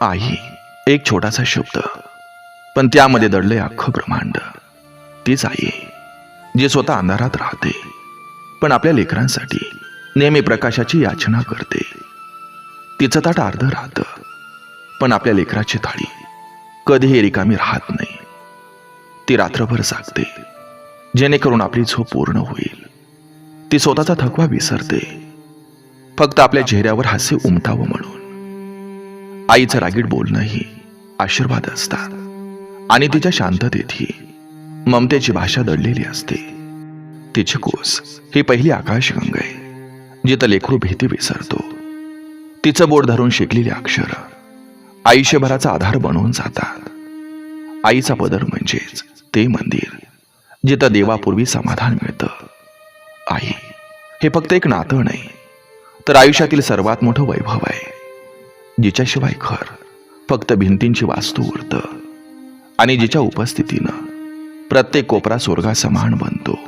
आई एक छोटासा शब्द. पण त्यामध्ये दडले अख्खं ब्रह्मांड. तीच आई जी स्वतः अंधारात राहते पण आपल्या लेकरांसाठी नेहमी प्रकाशाची याचना करते. तिचं ताट अर्ध राहतं पण आपल्या लेकराची थाळी कधीही रिकामी राहत नाही. ती रात्रभर जागते जेणेकरून आपली झोप पूर्ण होईल. ती स्वतःचा थकवा विसरते. फक्त आपल्या चेहऱ्यावर हास्य उमटावं म्हणून. आईचं रागीट बोलणंही आशीर्वाद असतात. आणि तिच्या शांततेतही. ममतेची भाषा दडलेली असते. तिची कोस ही पहिली आकाशगंगा आहे जिथं लेखरू भीती विसरतो. तिचं बोट धरून शिकलेली अक्षर आयुष्यभराचा आधार बनवून जातात. आईचा पदर म्हणजेच ते मंदिर जिथं देवापूर्वी समाधान मिळतं. आई हे फक्त एक नातं नाही तर आयुष्यातील सर्वात मोठं वैभव आहे जिच्याशिवाय घर फक्त भिंतींची वास्तू उरतं. आणि जिच्या उपस्थितीनं प्रत्येक कोपरा स्वर्गा समान बनतो.